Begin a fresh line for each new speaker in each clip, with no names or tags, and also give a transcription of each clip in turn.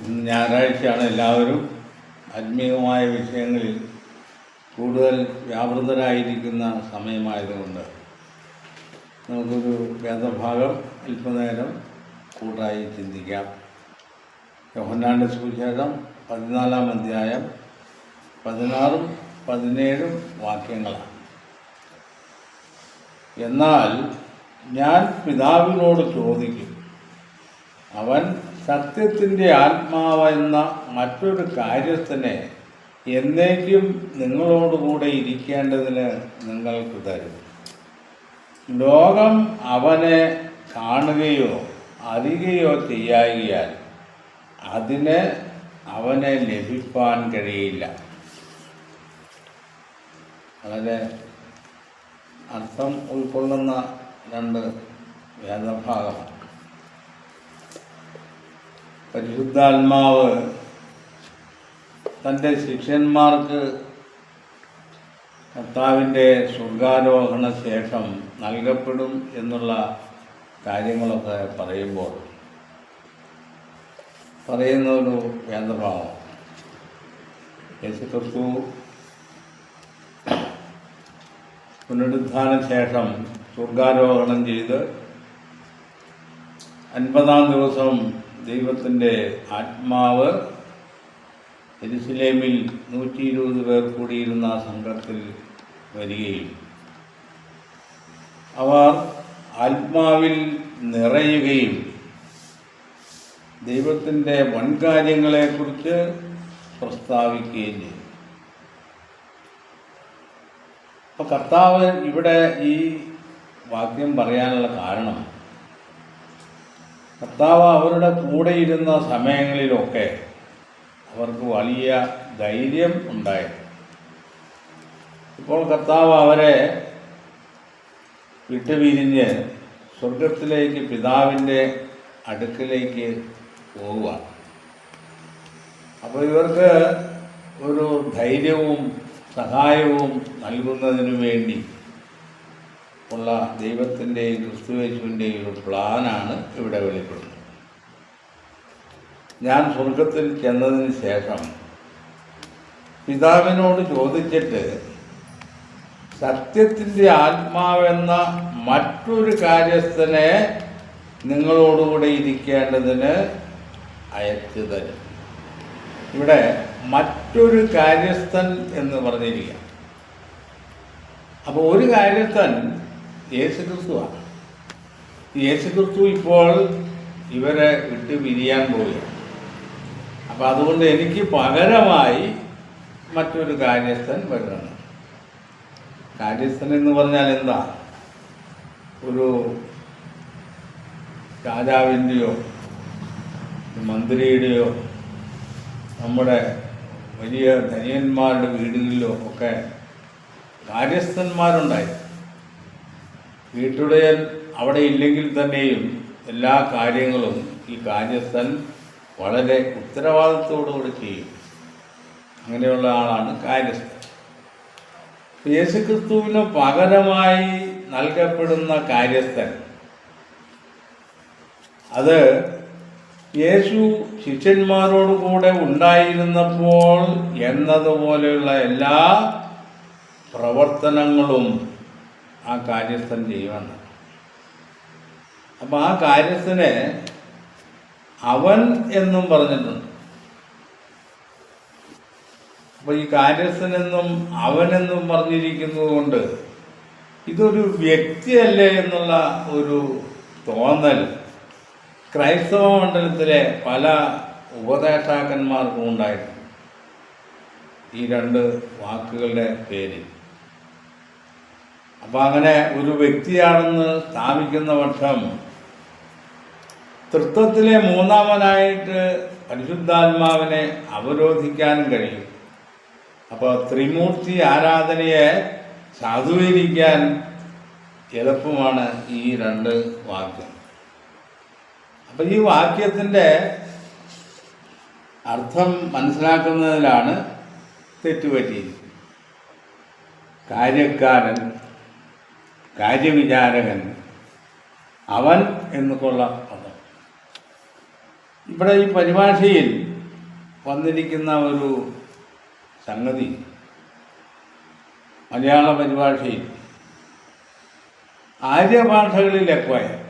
ഞായറാഴ്ചയാണ് എല്ലാവരും ആത്മീയമായ വിഷയങ്ങളിൽ കൂടുതൽ വ്യാപൃതരായിരിക്കുന്ന സമയമായതുകൊണ്ട് നമുക്കൊരു വേദഭാഗം അല്പനേരം കൂട്ടായി ചിന്തിക്കാം. യോഹന്നാന്റെ സുവിശേഷം പതിനാലാം അധ്യായം പതിനാറും പതിനേഴും വാക്യങ്ങളാണ്. എന്നാൽ ഞാൻ പിതാവിനോട് ചോദിക്കും അവൻ സത്യത്തിന്റെ ആത്മാവെന്ന മറ്റൊരു കാര്യസ്ഥനെ എന്നേക്കും നിങ്ങളോടുകൂടെ ഇരിക്കേണ്ടതിന് നിങ്ങൾക്ക് തരും. ലോകം അവനെ കാണുകയോ അറിയുകയോ ചെയ്യാകിയാൽ അതിന് അവനെ ലഭിപ്പാൻ കഴിയില്ല. വളരെ അർത്ഥം ഉൾക്കൊള്ളുന്ന രണ്ട് വേദഭാഗമാണ് പരിശുദ്ധാത്മാവ് തന്റെ ശിഷ്യന്മാർക്ക് കർത്താവിന്റെ സ്വർഗാരോഹണ ശേഷം നൽകപ്പെടും എന്നുള്ള കാര്യങ്ങളൊക്കെ പറയുമ്പോൾ പറയുന്ന ഒരു വേദഭാവം യേശുക്രിസ്തു പുനരുദ്ധാന ശേഷം സ്വർഗാരോഹണം ചെയ്ത് അൻപതാം ദിവസം ദൈവത്തിന്റെ ആത്മാവ് എരുസലേമിൽ നൂറ്റി ഇരുപത് പേർ കൂടിയിരുന്ന സംഘത്തിൽ വരികയും അവർ ആത്മാവിൽ നിറയുകയും ദൈവത്തിന്റെ വൻകാര്യങ്ങളെക്കുറിച്ച് പ്രസ്താവിക്കുകയും ചെയ്തു. അപ്പോൾ കർത്താവ് ഇവിടെ ഈ വാക്യം പറയാനുള്ള കാരണം കർത്താവ് അവരുടെ കൂടെ ഇരുന്ന സമയങ്ങളിലൊക്കെ അവർക്ക് വലിയ ധൈര്യം ഉണ്ടായിരുന്നു ഇപ്പോൾ കർത്താവ് അവരെ വിട്ടുപിരിഞ്ഞ് സ്വർഗത്തിലേക്ക് പിതാവിന്റെ അടുക്കിലേക്ക് പോവുക. അപ്പോൾ ഇവർക്ക് ഒരു ധൈര്യവും സഹായവും നൽകുന്നതിനു വേണ്ടി ഉള്ള ദൈവത്തിന്റെയും ക്രിസ്തുവേശുവിന്റെയും ഒരു പ്ലാനാണ് ഇവിടെ വെളിപ്പെടുന്നത്. ഞാൻ സ്വർഗത്തിൽ ചെന്നതിന് ശേഷം പിതാവിനോട് ചോദിച്ചിട്ട് സത്യത്തിന്റെ ആത്മാവെന്ന മറ്റൊരു കാര്യസ്ഥനെ നിങ്ങളോടുകൂടെ ഇരിക്കേണ്ടതിന് അയച്ചു തരും. ഇവിടെ മറ്റൊരു കാര്യസ്ഥൻ എന്ന് പറഞ്ഞിരിക്കുക. അപ്പോൾ ഒരു കാര്യസ്ഥൻ യേശുക്രിസ്തുവാണ് യേശുക്രിസ്തു ഇപ്പോൾ ഇവരെ വിട്ട് പിരിയാൻ പോവുകയാണ്. അപ്പം അതുകൊണ്ട് എനിക്ക് പകരമായി മറ്റൊരു കാര്യസ്ഥൻ വരുന്നത് കാര്യസ്ഥൻ എന്ന് പറഞ്ഞാൽ എന്താ? ഒരു രാജാവിന്റെയോ മന്ത്രിയുടെയോ നമ്മുടെ വലിയ ധനിയന്മാരുടെ വീടുകളിലോ ഒക്കെ കാര്യസ്ഥന്മാരുണ്ടായി വീട്ടുടയൻ അവിടെ ഇല്ലെങ്കിൽ തന്നെയും എല്ലാ കാര്യങ്ങളും ഈ കാര്യസ്ഥൻ വളരെ ഉത്തരവാദിത്തോടുകൂടി ചെയ്യും. അങ്ങനെയുള്ള ആളാണ് കാര്യസ്ഥൻ. യേശുക്രിസ്തുവിന് പകരമായി നൽകപ്പെടുന്ന കാര്യസ്ഥൻ അത് യേശു ശിഷ്യന്മാരോട് കൂടെ ഉണ്ടായിരുന്നപ്പോൾ എന്നതുപോലെയുള്ള എല്ലാ പ്രവർത്തനങ്ങളും ആ കാര്യസ്ഥൻ ചെയ്യുമെന്ന് അപ്പം ആ കാര്യസ്ഥനെ അവൻ എന്നും പറഞ്ഞിട്ടുണ്ട്. അപ്പോൾ ഈ കാര്യസ്ഥനെന്നും അവനെന്നും പറഞ്ഞിരിക്കുന്നത് കൊണ്ട് ഇതൊരു വ്യക്തിയല്ലേ എന്നുള്ള ഒരു തോന്നൽ ക്രൈസ്തവ മണ്ഡലത്തിലെ പല ഉപദേഷ്ടാക്കന്മാർക്കും ഉണ്ടായിട്ടുണ്ട്. ഈ രണ്ട് വാക്കുകളുടെ പേരിൽ. അപ്പം അങ്ങനെ ഒരു വ്യക്തിയാണെന്ന് സ്ഥാപിക്കുന്ന പക്ഷം തൃത്വത്തിലെ മൂന്നാമനായിട്ട് പരിശുദ്ധാത്മാവിനെ അവരോധിക്കാനും കഴിയും. അപ്പോൾ ത്രിമൂർത്തി ആരാധനയെ സാധൂകരിക്കാൻ എളുപ്പമാണ് ഈ രണ്ട് വാക്യം. അപ്പം ഈ വാക്യത്തിന്റെ അർത്ഥം മനസ്സിലാക്കുന്നതിലാണ് തെറ്റുപറ്റിയിരിക്കുന്നത്. കാര്യക്കാരൻ കാര്യവിചാരകൻ അവൻ എന്നൊക്കെയുള്ള പദം. ഇവിടെ ഈ പരിഭാഷയിൽ വന്നിരിക്കുന്ന ഒരു സംഗതി മലയാള പരിഭാഷയിൽ ആര്യഭാഷകളിലൊക്കെ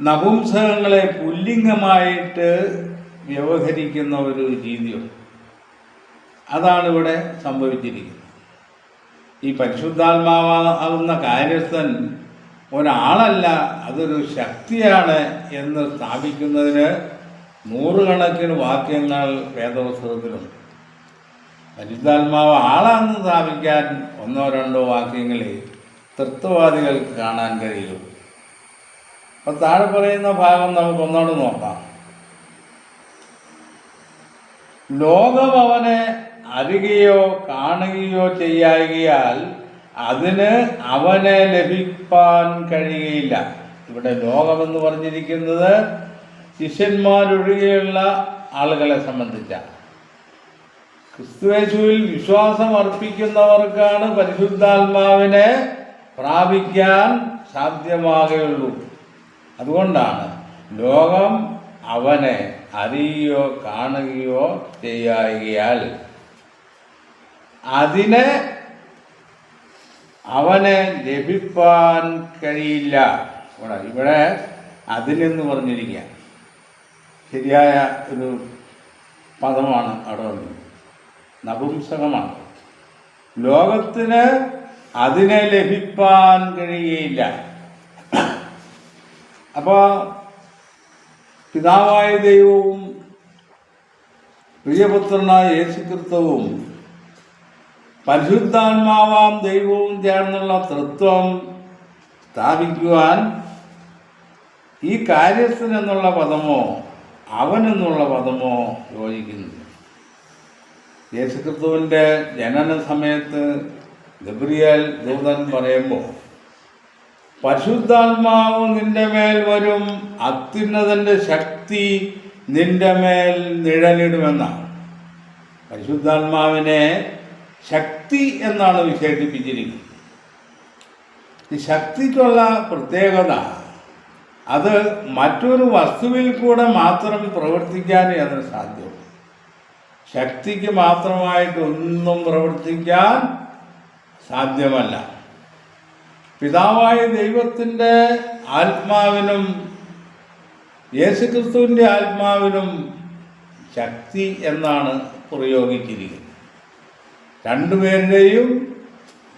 നപുംസകങ്ങളെ പുല്ലിംഗമായിട്ട് വ്യവഹരിക്കുന്ന ഒരു രീതിയുണ്ട്. അതാണ് ഇവിടെ സംഭവിച്ചിരിക്കുന്നത്. ഈ പരിശുദ്ധാത്മാവാകുന്ന കാര്യസ്ഥൻ ഒരാളല്ല അതൊരു ശക്തിയാണ് എന്ന് സ്ഥാപിക്കുന്നതിന് നൂറുകണക്കിന് വാക്യങ്ങൾ വേദപുസ്തകത്തിലുണ്ട്. പരിശുദ്ധാത്മാവ് ആളാണെന്ന് സ്ഥാപിക്കാൻ ഒന്നോ രണ്ടോ വാക്യങ്ങളെ തൃത്വവാദികൾക്ക് കാണാൻ കഴിയൂ. അപ്പോൾ താഴെ പറയുന്ന ഭാഗം നമുക്ക് ഒന്നോട് നോക്കാം. ലോകം അവനെ അറിയുകയോ കാണുകയോ ചെയ്യായികയാൽ അതിന് അവനെ ലഭിപ്പാൻ കഴിയുകയില്ല ഇവിടെ ലോകമെന്ന് പറഞ്ഞിരിക്കുന്നത് ശിഷ്യന്മാരൊഴികെയുള്ള ആളുകളെ സംബന്ധിച്ചാണ് ക്രിസ്തുവേശുവിൽ വിശ്വാസം അർപ്പിക്കുന്നവർക്കാണ് പരിശുദ്ധാത്മാവിനെ പ്രാപിക്കാൻ സാധ്യമാകുകയുള്ളൂ. അതുകൊണ്ടാണ് ലോകം അവനെ അറിയുകയോ കാണുകയോ ചെയ്യായികയാൽ അതിനെ അവനെ ലഭിപ്പാൻ കഴിയില്ല. ഇവിടെ ഇവിടെ അതിനെന്ന് പറഞ്ഞിരിക്കുക. ശരിയായ ഒരു പദമാണ് അവിടെ വന്നത്. നപുംസകമാണ്. ലോകത്തിന് അതിനെ ലഭിപ്പാൻ കഴിയുകയില്ല അപ്പോൾ പിതാവായ ദൈവവും പ്രിയപുത്രനായ യേശുക്രിസ്തുവും പരിശുദ്ധാത്മാവാം ദൈവവും ചേർന്നുള്ള തൃത്വം സ്ഥാപിക്കുവാൻ ഈ കാര്യസ്ഥൻ എന്നുള്ള പദമോ അവൻ എന്നുള്ള പദമോ യോജിക്കുന്നു യേശുക്രിസ്തുവിന്റെ ജനന സമയത്ത് ഗബ്രിയേൽ ദൂതൻ പറയുമ്പോൾ പരിശുദ്ധാത്മാവ് നിന്റെ മേൽ വരും അത്യുന്നതന്റെ ശക്തി നിന്റെ മേൽ നിഴലിടുമെന്നാണ്. പരിശുദ്ധാത്മാവിനെ ശക്തി എന്നാണ് വിശേഷിപ്പിച്ചിരിക്കുന്നത്. ഈ ശക്തിക്കുള്ള പ്രത്യേകത അത് മറ്റൊരു വസ്തുവിൽ കൂടെ മാത്രം പ്രവർത്തിക്കാനേ അതിന് സാധ്യമുള്ളൂ. ശക്തിക്ക് മാത്രമായിട്ട് ഒന്നും പ്രവർത്തിക്കാൻ സാധ്യമല്ല. പിതാവായ ദൈവത്തിന്റെ ആത്മാവിനും യേശുക്രിസ്തുവിന്റെ ആത്മാവിനും ശക്തി എന്നാണ് പ്രയോഗിച്ചിരിക്കുന്നത്. രണ്ടുപേരുടെയും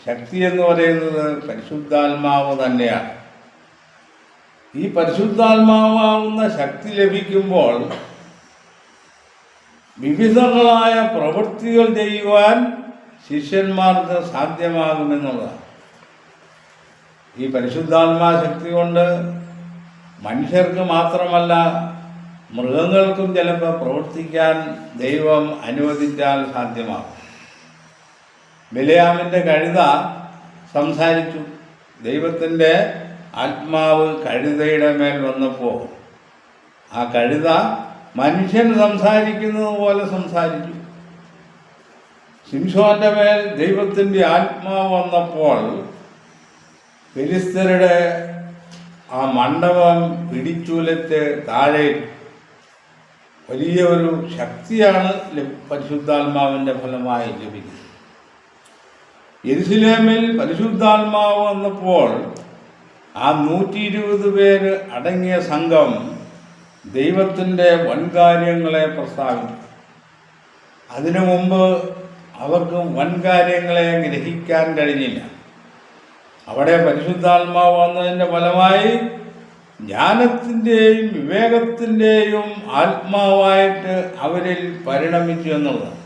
ശക്തി എന്ന് പറയുന്നത് പരിശുദ്ധാത്മാവ് തന്നെയാണ്. ഈ പരിശുദ്ധാത്മാവാവുന്ന ശക്തി ലഭിക്കുമ്പോൾ വിവിധങ്ങളായ പ്രവൃത്തികൾ ചെയ്യുവാൻ ശിഷ്യന്മാർക്ക് സാധ്യമാകുമെന്നുള്ളതാണ്. ഈ പരിശുദ്ധാത്മാ ശക്തി കൊണ്ട് മനുഷ്യർക്ക് മാത്രമല്ല മൃഗങ്ങൾക്കും ചിലപ്പോൾ പ്രവർത്തിക്കാൻ ദൈവം അനുവദിച്ചാൽ സാധ്യമാകും. ബലിയാമിന്റെ കഴുത സംസാരിച്ചു. ദൈവത്തിന്റെ ആത്മാവ് കഴുതയുടെ മേൽ വന്നപ്പോൾ ആ കഴുത മനുഷ്യൻ സംസാരിക്കുന്നത് പോലെ സംസാരിച്ചു. ശിംഷോന്റെ മേൽ ദൈവത്തിന്റെ ആത്മാവ് വന്നപ്പോൾ ഫിലിസ്തരുടെ ആ മണ്ഡപം പിടിച്ചുലത്ത് താഴെ വലിയ ഒരു ശക്തിയാണ് പരിശുദ്ധാത്മാവിന്റെ ഫലമായി ലഭിക്കുന്നത്. യെരുസലേമിൽ പരിശുദ്ധാത്മാവ് വന്നപ്പോൾ ആ നൂറ്റി ഇരുപത് പേര് അടങ്ങിയ സംഘം ദൈവത്തിന്റെ വൻകാര്യങ്ങളെ പ്രസ്താവിച്ചു. അതിനു മുമ്പ് അവർക്ക് വൻകാര്യങ്ങളെ ഗ്രഹിക്കാൻ കഴിഞ്ഞില്ല. അവിടെ പരിശുദ്ധാത്മാവ് വന്നതിന്റെ ഫലമായി ജ്ഞാനത്തിന്റെയും വിവേകത്തിന്റെയും ആത്മാവായിട്ട് അവരിൽ പരിണമിച്ചു എന്നുള്ളതാണ്.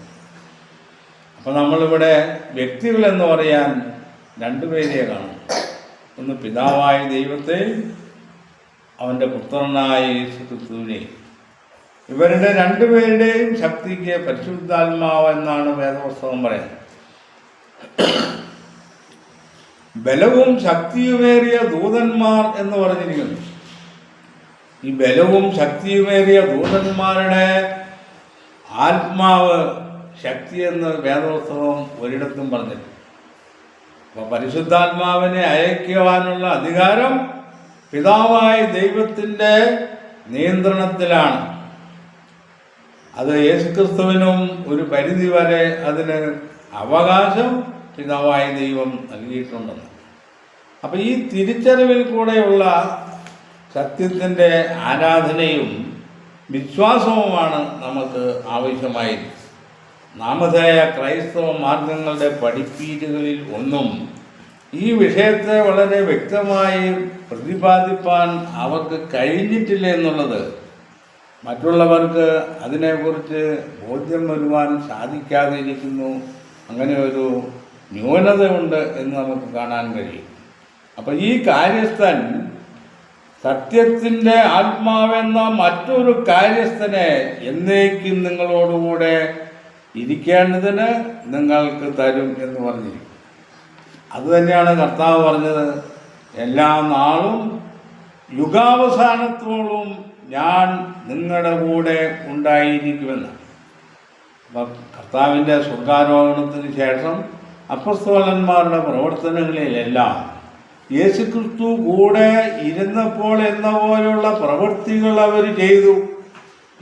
അപ്പോൾ നമ്മളിവിടെ വ്യക്തികളെന്ന് പറയാൻ രണ്ടുപേരെ കാണും. ഒന്ന് പിതാവായ ദൈവത്തെ അവന്റെ പുത്രനായ യേശുക്രിസ്തുവിനെ. ഇവരുടെ രണ്ടുപേരുടെയും ശക്തിക്ക് പരിശുദ്ധാത്മാവ് എന്നാണ് വേദപുസ്തകം പറയുന്നത്. ബലവും ശക്തിയുമേറിയ ദൂതന്മാർ എന്ന് പറഞ്ഞിരിക്കുന്നു. ഈ ബലവും ശക്തിയുമേറിയ ദൂതന്മാരുടെ ആത്മാവ് ശക്തി എന്ന് വേദപുസ്തകം ഒരിടത്തും പറഞ്ഞില്ല. അപ്പോൾ പരിശുദ്ധാത്മാവിനെ അയക്കുവാനുള്ള അധികാരം പിതാവായ ദൈവത്തിന്റെ നിയന്ത്രണത്തിലാണ്. അത് യേശുക്രിസ്തുവിനും ഒരു പരിധി വരെ അതിന് അവകാശം പിതാവായ ദൈവം നൽകിയിട്ടുണ്ടെന്ന്. അപ്പം ഈ തിരിച്ചറിവിൽ കൂടെയുള്ള സത്യത്തിന്റെ ആരാധനയും വിശ്വാസവുമാണ് നമുക്ക് ആവശ്യമായത് നാമധേയ ക്രൈസ്തവ മാർഗങ്ങളുടെ പഠിപ്പീരുകളിൽ ഒന്നും ഈ വിഷയത്തെ വളരെ വ്യക്തമായി പ്രതിപാദിപ്പാൻ അവർക്ക് കഴിഞ്ഞിട്ടില്ല എന്നുള്ളത് മറ്റുള്ളവർക്ക് അതിനെക്കുറിച്ച് ബോധ്യം വരുവാൻ സാധിക്കാതെ ഇരിക്കുന്നു അങ്ങനെ ഒരു ന്യൂനതയുണ്ട് എന്ന് നമുക്ക് കാണാൻ കഴിയും. അപ്പോൾ ഈ കാര്യസ്ഥൻ സത്യത്തിന്റെ ആത്മാവെന്ന മറ്റൊരു കാര്യസ്ഥനെ എന്നേക്കും നിങ്ങളോടുകൂടെ ഇരിക്കേണ്ടതിന് നിങ്ങൾക്ക് തരും എന്ന് പറഞ്ഞിരിക്കും അത് തന്നെയാണ് കർത്താവ് പറഞ്ഞത്. എല്ലാ നാളും യുഗാവസാനത്തോളം ഞാൻ നിങ്ങളുടെ കൂടെ ഉണ്ടായിരിക്കുമെന്ന്. അപ്പം കർത്താവിന്റെ സ്വർഗാരോഹണത്തിന് ശേഷം അപ്പസ്തോലന്മാരുടെ പ്രവർത്തനങ്ങളിലെല്ലാം യേശുക്രിസ്തു കൂടെ ഇരുന്നപ്പോൾ എന്ന പോലെയുള്ള പ്രവൃത്തികൾ അവർ ചെയ്തു.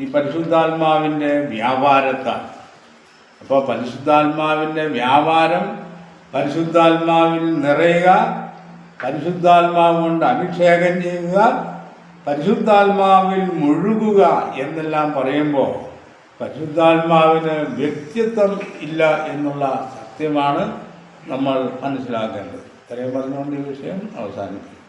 ഈ പരിശുദ്ധാത്മാവിന്റെ വ്യാപാരത്താൽ. അപ്പോൾ പരിശുദ്ധാത്മാവിന്റെ വ്യാപാരം പരിശുദ്ധാത്മാവിൽ നിറയുക പരിശുദ്ധാത്മാവ് കൊണ്ട് അഭിഷേകം ചെയ്യുക പരിശുദ്ധാത്മാവിൽ മുഴുകുക എന്നെല്ലാം പറയുമ്പോൾ പരിശുദ്ധാത്മാവിന് വ്യക്തിത്വം ഇല്ല എന്നുള്ള സത്യമാണ് നമ്മൾ മനസ്സിലാക്കേണ്ടത്. ഇത്രയും പറഞ്ഞുകൊണ്ട് ഈ വിഷയം അവസാനിപ്പിക്കും